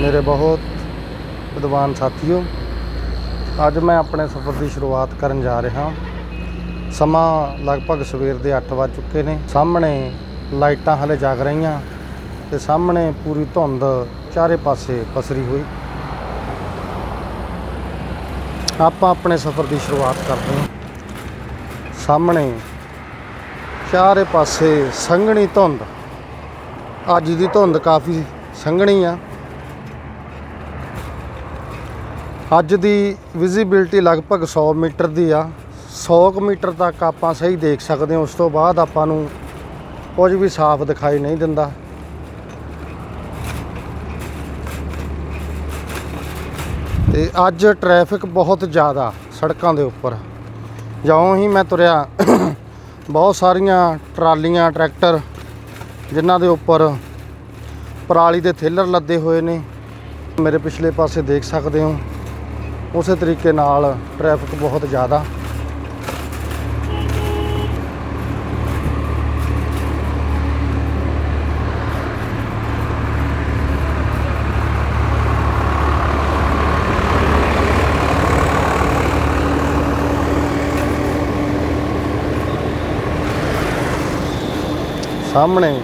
ਮੇਰੇ ਬਹੁਤ ਵਿਦਵਾਨ ਸਾਥੀਓ, ਅੱਜ ਮੈਂ ਆਪਣੇ ਸਫ਼ਰ ਦੀ ਸ਼ੁਰੂਆਤ ਕਰਨ ਜਾ ਰਿਹਾ ਸਮਾਂ ਲਗਭਗ ਸਵੇਰ ਦੇ 8 ਵੱਜ ਚੁੱਕੇ ਨੇ। ਸਾਹਮਣੇ ਲਾਈਟਾਂ ਹਲੇ ਜਗ ਰਹੀਆਂ ਤੇ ਸਾਹਮਣੇ ਪੂਰੀ ਧੁੰਦ ਚਾਰੇ ਪਾਸੇ ਪਸਰੀ ਹੋਈ। ਆਪਾਂ ਆਪਣੇ ਸਫ਼ਰ ਦੀ ਸ਼ੁਰੂਆਤ ਕਰਦੇ ਹਾਂ। ਸਾਹਮਣੇ ਚਾਰੇ ਪਾਸੇ ਸੰਘਣੀ ਧੁੰਦ। ਅੱਜ ਦੀ ਧੁੰਦ ਕਾਫੀ ਸੰਘਣੀ ਆ। ਅੱਜ ਦੀ ਵਿਜ਼ਿਬਿਲਟੀ ਲਗਭਗ 100 ਮੀਟਰ ਦੀ ਆ। 100 ਕੁ ਮੀਟਰ ਤੱਕ ਆਪਾਂ ਸਹੀ ਦੇਖ ਸਕਦੇ ਹਾਂ। ਉਸ ਤੋਂ ਬਾਅਦ ਆਪਾਂ ਨੂੰ ਕੁਝ ਵੀ ਸਾਫ਼ ਦਿਖਾਈ ਨਹੀਂ ਦਿੰਦਾ। ਤੇ ਅੱਜ ਟ੍ਰੈਫਿਕ ਬਹੁਤ ਜ਼ਿਆਦਾ ਸੜਕਾਂ ਦੇ ਉੱਪਰ। ਜਿਉਂ ਹੀ ਮੈਂ ਤੁਰਿਆ, ਬਹੁਤ ਸਾਰੀਆਂ ਟਰਾਲੀਆਂ, ਟਰੈਕਟਰ ਜਿਨ੍ਹਾਂ ਦੇ ਉੱਪਰ ਪਰਾਲੀ ਦੇ ਥੇਲਰ ਲੱਦੇ ਹੋਏ ਨੇ। ਮੇਰੇ ਪਿਛਲੇ ਪਾਸੇ ਦੇਖ ਸਕਦੇ ਹੋ। ਉਸੇ ਤਰੀਕੇ ਨਾਲ ਟ੍ਰੈਫਿਕ ਬਹੁਤ ਜ਼ਿਆਦਾ। ਸਾਹਮਣੇ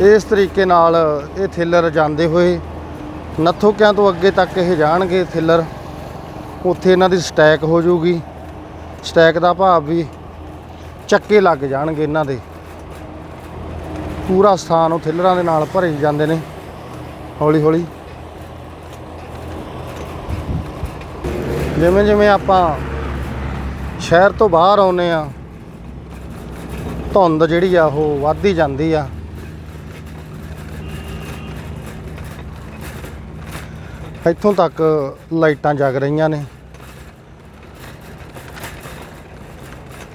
ਇਸ ਤਰੀਕੇ ਨਾਲ ਇਹ ਥਿੱਲਰ ਜਾਂਦੇ ਹੋਏ। ਨੱਥੋਕਿਆਂ ਤੋਂ ਅੱਗੇ ਤੱਕ ਇਹ ਜਾਣਗੇ ਥਿੱਲਰ। ਉੱਥੇ ਇਹਨਾਂ ਦੀ ਸਟੈਕ ਹੋ ਜਾਊਗੀ। ਸਟੈਕ ਦਾ ਭਾਵ ਵੀ ਚੱਕੇ ਲੱਗ ਜਾਣਗੇ ਇਹਨਾਂ ਦੇ। ਪੂਰਾ ਸਥਾਨ ਉਹ ਥਿਲਰਾਂ ਦੇ ਨਾਲ ਭਰੇ ਜਾਂਦੇ ਨੇ ਹੌਲੀ ਹੌਲੀ ਜਿਵੇਂ ਜਿਵੇਂ ਆਪਾਂ ਸ਼ਹਿਰ ਤੋਂ ਬਾਹਰ ਆਉਨੇ ਆ ਧੁੰਦ ਜਿਹੜੀ ਆ ਉਹ ਵੱਧਦੀ ਜਾਂਦੀ ਆ। ਇੱਥੋਂ ਤੱਕ ਲਾਈਟਾਂ ਜਗ ਰਹੀਆਂ ਨੇ।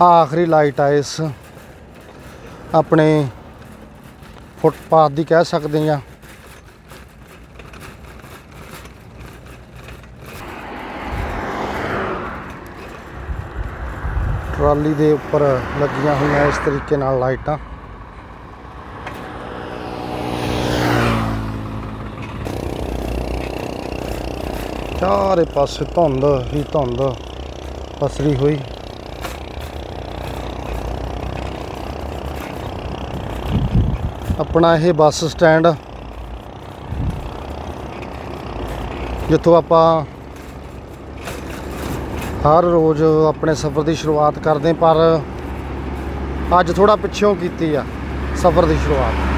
ਆਖਰੀ ਲਾਈਟ ਆ ਇਸ ਆਪਣੇ ਫੁੱਟਪਾਥ ਦੀ ਕਹਿ ਸਕਦੇ ਆ ਟਰਾਲੀ ਦੇ ਉੱਪਰ ਲੱਗੀਆਂ ਹੋਈਆਂ ਇਸ ਤਰੀਕੇ ਨਾਲ ਲਾਈਟਾਂ। ਚਾਰੇ ਪਾਸੇ ਧੁੰਦ ਹੀ ਧੁੰਦ ਪਸਰੀ ਹੋਈ। ਆਪਣਾ ਇਹ ਬੱਸ ਸਟੈਂਡ, ਜਿੱਥੋਂ ਆਪਾਂ ਹਰ ਰੋਜ਼ ਆਪਣੇ ਸਫ਼ਰ ਦੀ ਸ਼ੁਰੂਆਤ ਕਰਦੇ ਪਰ ਅੱਜ ਥੋੜਾ ਪਿੱਛੋਂ ਕੀਤੀ ਆ ਸਫ਼ਰ ਦੀ ਸ਼ੁਰੂਆਤ।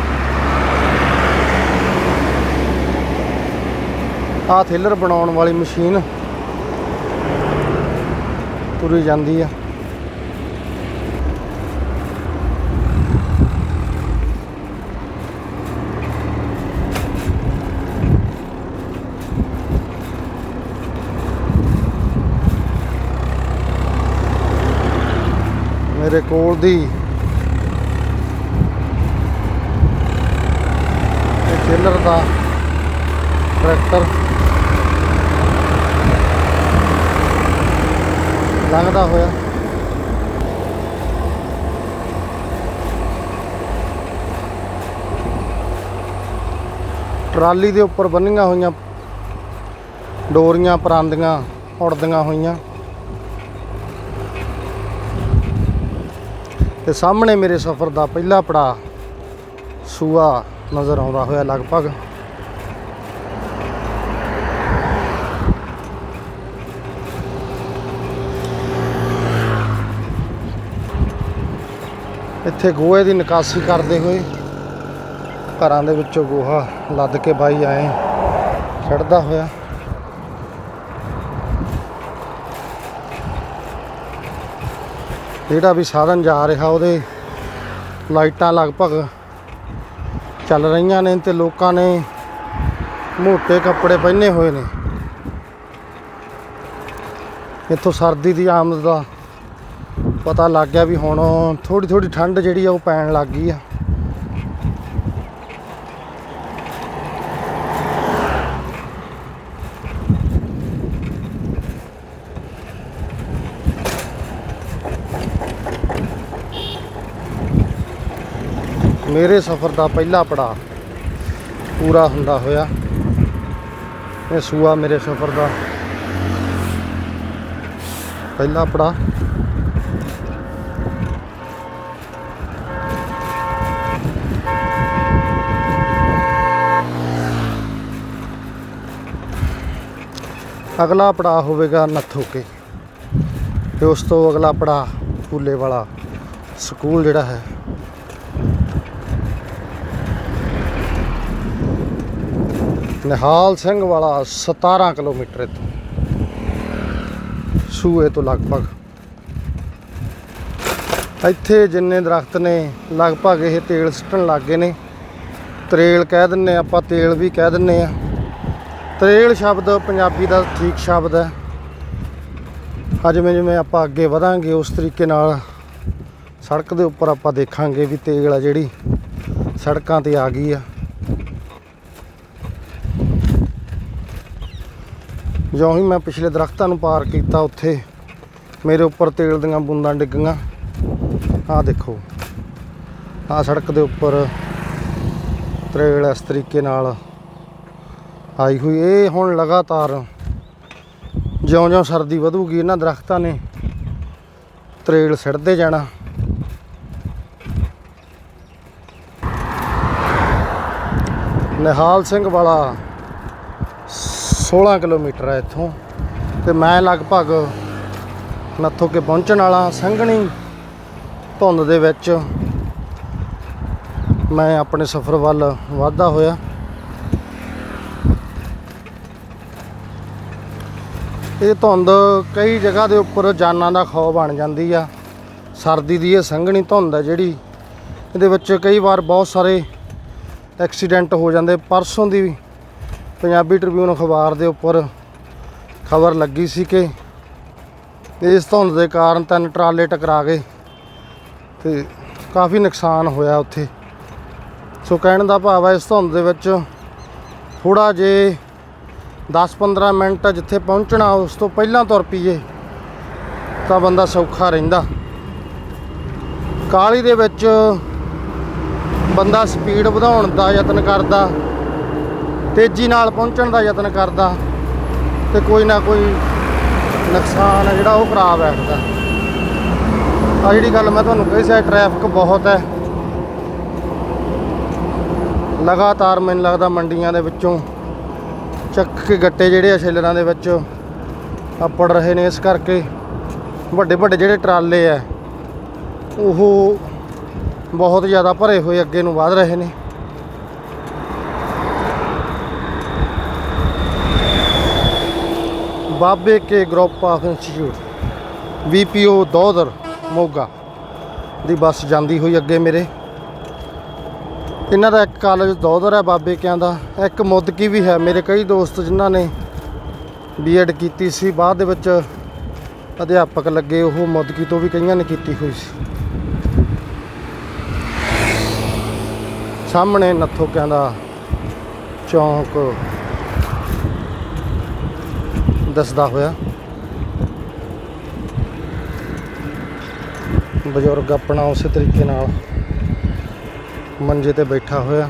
ਆਹ ਥਿਲਰ ਬਣਾਉਣ ਵਾਲੀ ਮਸ਼ੀਨ ਤੁਰੀ ਜਾਂਦੀ ਆ। ਮੇਰੇ ਕੋਲ ਦੀ ਇਹ ਥਿਲਰ ਦਾ ਟਰੈਕਟਰ ਲੰਘਦਾ ਹੋਇਆ। ਟਰਾਲੀ ਦੇ ਉੱਪਰ ਬੰਨੀਆਂ ਹੋਈਆਂ, ਡੋਰੀਆਂ ਪਰਾਂਦੀਆਂ ਉੜਦੀਆਂ ਹੋਈਆਂ। ਤੇ ਸਾਹਮਣੇ ਮੇਰੇ ਸਫ਼ਰ ਦਾ ਪਹਿਲਾ ਪੜਾ ਸੂਆ ਨਜ਼ਰ ਆਉਂਦਾ ਹੋਇਆ ਲਗਭਗ। ਇੱਥੇ ਗੋਹੇ ਦੀ ਨਿਕਾਸੀ ਕਰਦੇ ਹੋਏ ਘਰਾਂ ਦੇ ਵਿੱਚੋਂ ਗੋਹਾ ਲੱਦ ਕੇ ਬਾਈ ਆਏ। ਛੱਡਦਾ ਹੋਇਆ। ਜਿਹੜਾ ਵੀ ਸਾਧਨ ਜਾ ਰਿਹਾ ਉਹਦੇ ਲਾਈਟਾਂ ਲਗਭਗ ਚੱਲ ਰਹੀਆਂ ਨੇ ਤੇ ਲੋਕਾਂ ਨੇ ਮੋਟੇ ਕੱਪੜੇ ਪਹਿਨੇ ਹੋਏ ਨੇ। ਇੱਥੋਂ ਸਰਦੀ ਦੀ ਆਮਦ ਦਾ ਪਤਾ ਲੱਗ ਗਿਆ ਵੀ ਹੁਣ ਥੋੜੀ ਥੋੜੀ ਠੰਡ ਜਿਹੜੀ ਆ ਉਹ ਪੈਣ ਲੱਗ ਗਈ ਆ। ਮੇਰੇ ਸਫ਼ਰ ਦਾ ਪਹਿਲਾ ਪੜਾਅ ਪੂਰਾ ਹੁੰਦਾ ਹੋਇਆ। ਇਹ ਸੂਆ ਮੇਰੇ ਸਫ਼ਰ ਦਾ ਪਹਿਲਾ ਪੜਾ ਅਗਲਾ ਪੜਾ ਹੋਵੇਗਾ ਨੱਥੋਕੇ ਤੇ ਉਸ ਤੋਂ ਅਗਲਾ ਪੜਾ ਫੂਲੇ ਵਾਲਾ ਸਕੂਲ ਜਿਹੜਾ ਹੈ। ਨਿਹਾਲ ਸਿੰਘ ਵਾਲਾ 17 ਕਿਲੋਮੀਟਰ ਇੱਥੋਂ, ਸੂਏ ਤੋਂ ਲਗਭਗ। ਇੱਥੇ ਜਿੰਨੇ ਦਰਖਤ ਨੇ, ਲਗਭਗ ਇਹ ਤੇਲ ਸਿੱਟਣ ਲੱਗ ਗਏ ਨੇ। ਤਰੇਲ ਕਹਿ ਦਿੰਨੇ ਆਪਾਂ, ਤੇਲ ਵੀ ਕਹਿ ਦਿੰਨੇ ਆ ਤਰੇਲ ਸ਼ਬਦ ਪੰਜਾਬੀ ਦਾ ਠੀਕ ਸ਼ਬਦ ਹੈ। ਅੱਜ ਜਿਵੇਂ ਜਿਵੇਂ ਆਪਾਂ ਅੱਗੇ ਵਧਾਂਗੇ, ਉਸ ਤਰੀਕੇ ਨਾਲ ਸੜਕ ਦੇ ਉੱਪਰ ਆਪਾਂ ਦੇਖਾਂਗੇ ਵੀ ਤੇਲ ਆ ਜਿਹੜੀ ਸੜਕਾਂ ਤੇ ਆ ਗਈ ਆ। ਜਿਉਂ ਹੀ ਮੈਂ ਪਿਛਲੇ ਦਰਖਤਾਂ ਨੂੰ ਪਾਰ ਕੀਤਾ, ਉੱਥੇ ਮੇਰੇ ਉੱਪਰ ਤੇਲ ਦੀਆਂ ਬੂੰਦਾਂ ਡਿੱਗੀਆਂ। ਆਹ ਦੇਖੋ, ਆਹ ਸੜਕ ਦੇ ਉੱਪਰ ਤਰੇਲ ਇਸ ਤਰੀਕੇ ਨਾਲ ਆਈ ਹੋਈ, ਇਹ ਹੁਣ ਲਗਾਤਾਰ ਜਿਉਂ-ਜਿਉਂ ਸਰਦੀ ਵਧੂਗੀ, ਇਹਨਾਂ ਦਰਖਤਾਂ ਨੇ ਤਰੇਲ ਸਿੱਟਦੇ ਜਾਣਾ। ਨਿਹਾਲ ਸਿੰਘ ਵਾਲਾ 16 ਕਿਲੋਮੀਟਰ ਹੈ ਇੱਥੋਂ, ਤੇ ਮੈਂ ਲਗਭਗ ਨੱਥੋ ਕੇ ਪਹੁੰਚਣ ਵਾਲਾ, ਸੰਘਣੀ ਧੁੰਦ ਦੇ ਵਿੱਚ ਮੈਂ ਆਪਣੇ ਸਫ਼ਰ ਵੱਲ ਵਾਧਾ ਹੋਇਆ। ਇਹ ਧੁੰਦ ਕਈ ਜਗ੍ਹਾ ਦੇ ਉੱਪਰ ਜਾਨਾਂ ਦਾ ਖੌਫ ਬਣ ਜਾਂਦੀ ਆ। ਸਰਦੀ ਦੀ ਇਹ ਸੰਘਣੀ ਧੁੰਦ ਹੈ ਜਿਹੜੀ, ਇਹਦੇ ਵਿੱਚ ਕਈ ਵਾਰ ਬਹੁਤ ਸਾਰੇ ਐਕਸੀਡੈਂਟ ਹੋ ਜਾਂਦੇ। ਪਰਸੋਂ ਦੀ ਪੰਜਾਬੀ ਟ੍ਰਿਬਿਊਨ ਅਖਬਾਰ ਦੇ ਉੱਪਰ ਖਬਰ ਲੱਗੀ ਸੀ ਕਿ ਇਸ ਧੁੰਦ ਦੇ ਕਾਰਨ ਤਿੰਨ ਟਰਾਲੇ ਟਕਰਾ ਗਏ ਤੇ ਕਾਫੀ ਨੁਕਸਾਨ ਹੋਇਆ ਉੱਥੇ। ਸੋ ਕਹਿਣ ਦਾ ਭਾਵ ਹੈ ਇਸ ਧੁੰਦ ਦੇ ਵਿੱਚ ਥੋੜਾ ਜੇ 10-15 ਮਿੰਟ ਜਿੱਥੇ ਪਹੁੰਚਣਾ, ਉਸ ਤੋਂ ਪਹਿਲਾਂ ਤੁਰ ਪਈਏ, ਤਾਂ ਬੰਦਾ ਸੌਖਾ ਰਹਿੰਦਾ। ਕਾਲੀ ਦੇ ਵਿੱਚ ਬੰਦਾ ਸਪੀਡ ਵਧਾਉਣ ਦਾ ਯਤਨ ਕਰਦਾ, ਤੇਜ਼ੀ ਨਾਲ ਪਹੁੰਚਣ ਦਾ ਯਤਨ ਕਰਦਾ, ਤੇ ਕੋਈ ਨਾ ਕੋਈ ਨੁਕਸਾਨ ਹੈ ਜਿਹੜਾ ਉਹ ਕਰਾ ਬੈਠਦਾ। ਆ ਜਿਹੜੀ ਗੱਲ ਮੈਂ ਤੁਹਾਨੂੰ ਕਹੀ ਸੀ ਟ੍ਰੈਫਿਕ ਬਹੁਤ ਹੈ। ਲਗਾਤਾਰ ਮੈਨੂੰ ਲੱਗਦਾ ਮੰਡੀਆਂ ਦੇ ਵਿੱਚੋਂ ਚੱਕ ਕੇ ਗੱਟੇ ਜਿਹੜੇ ਆ ਛੇਲਰਾਂ ਦੇ ਵਿੱਚ ਆਪੜ ਰਹੇ ਨੇ ਇਸ ਕਰਕੇ। ਵੱਡੇ ਵੱਡੇ ਜਿਹੜੇ ਟਰਾਲੇ ਆ, ਉਹ ਬਹੁਤ ਜ਼ਿਆਦਾ ਭਰੇ ਹੋਏ ਅੱਗੇ ਨੂੰ ਵਧ ਰਹੇ ਨੇ। Babe Ke group of institute VPO Dodar Moga the bus ਜਾਂਦੀ ਹੋਈ ਅੱਗੇ ਮੇਰੇ। ਇਹਨਾਂ ਦਾ ਇੱਕ ਕਾਲਜ ਦੋਦਰ ਹੈ ਬਾਬੇ ਕਿਆਂ ਦਾ, ਇੱਕ ਮੁੱਦਕੀ ਵੀ ਹੈ ਮੇਰੇ ਕਈ ਦੋਸਤ ਜਿਨ੍ਹਾਂ ਨੇ ਬੀਐਡ ਕੀਤੀ ਸੀ, ਬਾਅਦ ਦੇ ਵਿੱਚ ਅਧਿਆਪਕ ਲੱਗੇ, ਉਹ ਮੁੱਦਕੀ ਤੋਂ ਵੀ ਕਈਆਂ ਨੇ ਕੀਤੀ ਹੋਈ ਸੀ। ਸਾਹਮਣੇ ਨੱਥੋਕਿਆਂ ਦਾ ਚੌਂਕ ਦੱਸਦਾ ਹੋਇਆ। ਬਜ਼ੁਰਗ ਆਪਣਾ ਉਸੇ ਤਰੀਕੇ ਨਾਲ ਮੰਜੇ ਤੇ ਬੈਠਾ ਹੋਇਆ।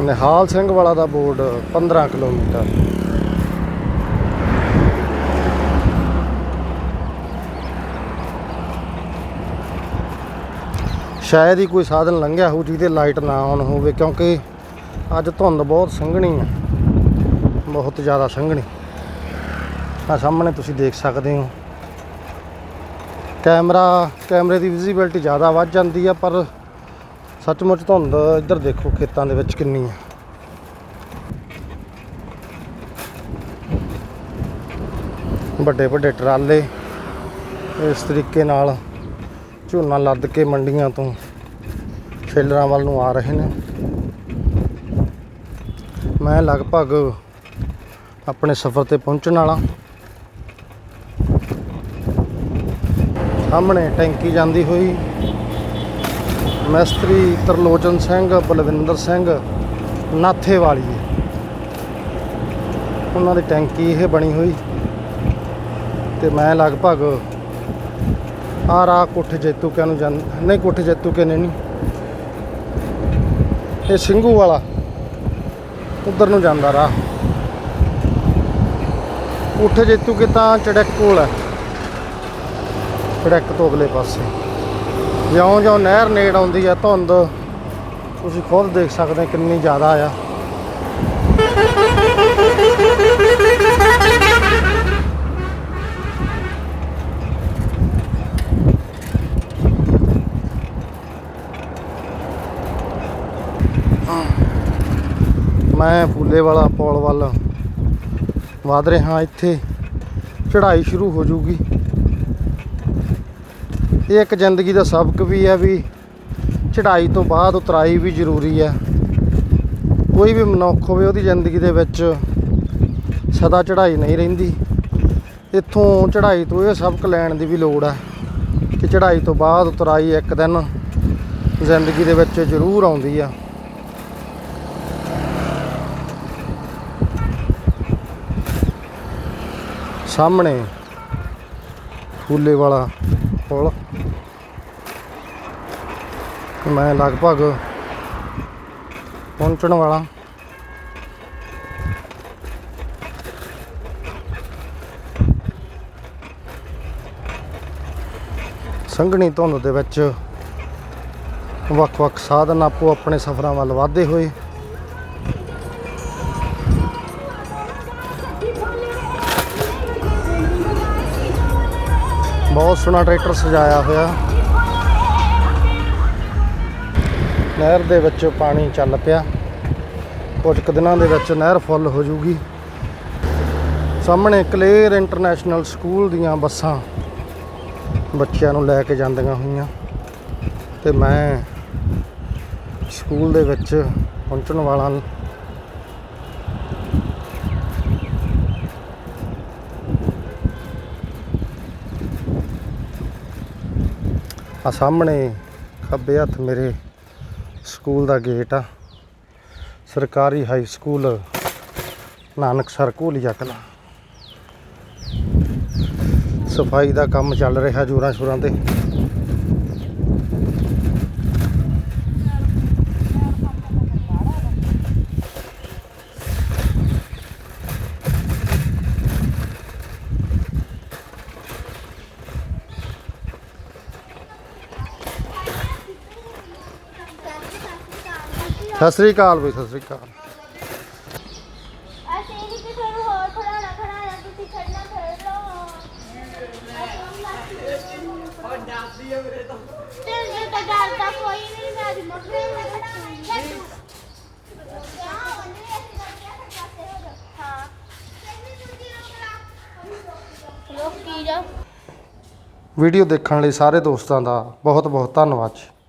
ਨਿਹਾਲ ਸਿੰਘ ਵਾਲਾ ਦਾ ਬੋਰਡ 15 ਕਿਲੋਮੀਟਰ। ਸ਼ਾਇਦ ਹੀ ਕੋਈ ਸਾਧਨ ਲੰਘਿਆ ਹੋਊ ਜਿਹਦੇ ਲਾਈਟ ਨਾ ਆਨ ਹੋਵੇ, ਕਿਉਂਕਿ ਅੱਜ ਧੁੰਦ ਬਹੁਤ ਸੰਘਣੀ ਹੈ। ਬਹੁਤ ਜ਼ਿਆਦਾ ਸੰਘਣੀ। ਆ ਸਾਹਮਣੇ ਤੁਸੀਂ ਦੇਖ ਸਕਦੇ ਹੋ। ਕੈਮਰਾ, ਕੈਮਰੇ ਦੀ ਵਿਜ਼ੀਬਿਲਟੀ ਜ਼ਿਆਦਾ ਵੱਧ ਜਾਂਦੀ ਆ, ਪਰ ਸੱਚਮੁੱਚ ਧੁੰਦ ਇੱਧਰ ਦੇਖੋ ਖੇਤਾਂ ਦੇ ਵਿੱਚ ਕਿੰਨੀ ਹੈ ਵੱਡੇ ਵੱਡੇ ਟਰਾਲੇ ਇਸ ਤਰੀਕੇ ਨਾਲ ਝੋਨਾ ਲੱਦ ਕੇ ਮੰਡੀਆਂ ਤੋਂ ਛੇਲਰਾਂ ਵੱਲ ਨੂੰ ਆ ਰਹੇ ਨੇ। ਮੈਂ ਲਗਭਗ ਆਪਣੇ ਸਫ਼ਰ ਤੇ ਪਹੁੰਚਣ ਵਾਲਾ। ਸਾਹਮਣੇ ਟੈਂਕੀ ਜਾਂਦੀ ਹੋਈ। ਮਿਸਤਰੀ ਤਰਲੋਚਨ ਸਿੰਘ, ਬਲਵਿੰਦਰ ਸਿੰਘ ਨਾਥੇ ਵਾਲੀ ਉਹਨਾਂ ਦੀ ਟੈਂਕੀ ਇਹ ਬਣੀ ਹੋਈ। ਤੇ ਮੈਂ ਲਗਭਗ ਆ ਰਾ ਕੋਠੇ ਜੈਤੂ ਕਿਆ ਨੂੰ ਜਾਂ ਨਹੀਂ ਕੋਠੇ ਜੈਤੂ ਕੇ ਨਹੀਂ। ਇਹ ਸਿੰਘੂ ਵਾਲਾ, ਉਧਰ ਨੂੰ ਜਾਂਦਾ ਰਾਹ। ਕੋਠੇ ਜੈਤੂ ਕੇ ਤਾਂ ਚੜਕ ਕੋਲ ਹੈ। ਚੜਕ ਤੋਂ ਅਗਲੇ ਪਾਸੇ। ਜਿਉਂ ਜਿਉਂ ਨਹਿਰ ਨੇੜ ਆਉਂਦੀ ਆ ਧੁੰਦ, ਤੁਸੀਂ ਖੁਦ ਦੇਖ ਸਕਦੇ ਕਿੰਨੀ ਜ਼ਿਆਦਾ ਆ। ਮੈਂ ਫੂਲੇ ਵਾਲਾ ਪੌਲ ਵੱਲ ਵਧ ਰਿਹਾ ਇੱਥੇ। ਚੜ੍ਹਾਈ ਸ਼ੁਰੂ ਹੋ ਜੂਗੀ ਇਹ ਇੱਕ ਜ਼ਿੰਦਗੀ ਦਾ ਸਬਕ ਵੀ ਹੈ ਵੀ ਚੜ੍ਹਾਈ ਤੋਂ ਬਾਅਦ ਉਤਰਾਈ ਵੀ ਜ਼ਰੂਰੀ ਹੈ। ਕੋਈ ਵੀ ਮਨੁੱਖ ਹੋਵੇ ਉਹਦੀ ਜ਼ਿੰਦਗੀ ਦੇ ਵਿੱਚ ਸਦਾ ਚੜ੍ਹਾਈ ਨਹੀਂ ਰਹਿੰਦੀ। ਇੱਥੋਂ ਚੜ੍ਹਾਈ ਤੋਂ ਇਹ ਸਬਕ ਲੈਣ ਦੀ ਵੀ ਲੋੜ ਹੈ ਕਿ ਚੜ੍ਹਾਈ ਤੋਂ ਬਾਅਦ ਉਤਰਾਈ ਇੱਕ ਦਿਨ ਜ਼ਿੰਦਗੀ ਦੇ ਵਿੱਚ ਜ਼ਰੂਰ ਆਉਂਦੀ ਆ। ਸਾਹਮਣੇ ਫੂਲੇ ਵਾਲਾ ਪੁਲ। ਮੈਂ ਲਗਭਗ ਪਹੁੰਚਣ ਵਾਲਾ। ਸੰਘਣੀ ਧੁੰਦ ਦੇ ਵਿੱਚ ਵੱਖ-ਵੱਖ ਸਾਧਨ ਆਪੋ ਆਪਣੇ ਸਫ਼ਰਾਂ ਵੱਲ ਵਧਦੇ ਹੋਏ। ਬਹੁਤ ਸੋਹਣਾ ਟਰੈਕਟਰ ਸਜਾਇਆ ਹੋਇਆ। ਨਹਿਰ ਦੇ ਵਿੱਚ ਪਾਣੀ ਚੱਲ ਪਿਆ। ਕੁਝ ਕੁ ਦਿਨਾਂ ਦੇ ਵਿੱਚ ਨਹਿਰ ਫੁੱਲ ਹੋ ਜੂਗੀ। ਸਾਹਮਣੇ ਕਲੇਅਰ ਇੰਟਰਨੈਸ਼ਨਲ ਸਕੂਲ ਦੀਆਂ ਬੱਸਾਂ ਬੱਚਿਆਂ ਨੂੰ ਲੈ ਕੇ ਜਾਂਦੀਆਂ ਹੋਈਆਂ। ਤੇ ਮੈਂ ਸਕੂਲ ਦੇ ਵਿੱਚ ਪਹੁੰਚਣ ਵਾਲਾ ਆ ਸਾਹਮਣੇ ਖੱਬੇ ਹੱਥ ਮੇਰੇ ਸਕੂਲ ਦਾ ਗੇਟ ਆ। ਸਰਕਾਰੀ ਹਾਈ ਸਕੂਲ, ਨਾਨਕਸਰ ਘੋਲੀਆ ਕਲਾਂ ਸਫ਼ਾਈ ਦਾ ਕੰਮ ਚੱਲ ਰਿਹਾ ਜੋਰਾਂ ਸ਼ੋਰਾਂ ਤੇ। ਸਤਿ ਸ੍ਰੀ ਅਕਾਲ ਬਈ ਸਤਿ ਸ੍ਰੀ ਅਕਾਲ। ਅਸੀਂ ਨਹੀਂ ਹੋਰ ਤੁਸੀਂ ਖੜਨਾ ਖੜ ਲਓ। ਤੇ ਤਾਂ ਕੋਈ ਨਹੀਂ ਮੈਂ ਵੀਡੀਓ ਦੇਖਣ ਲਈ ਸਾਰੇ ਦੋਸਤਾਂ ਦਾ ਬਹੁਤ ਬਹੁਤ ਧੰਨਵਾਦ ਜੀ।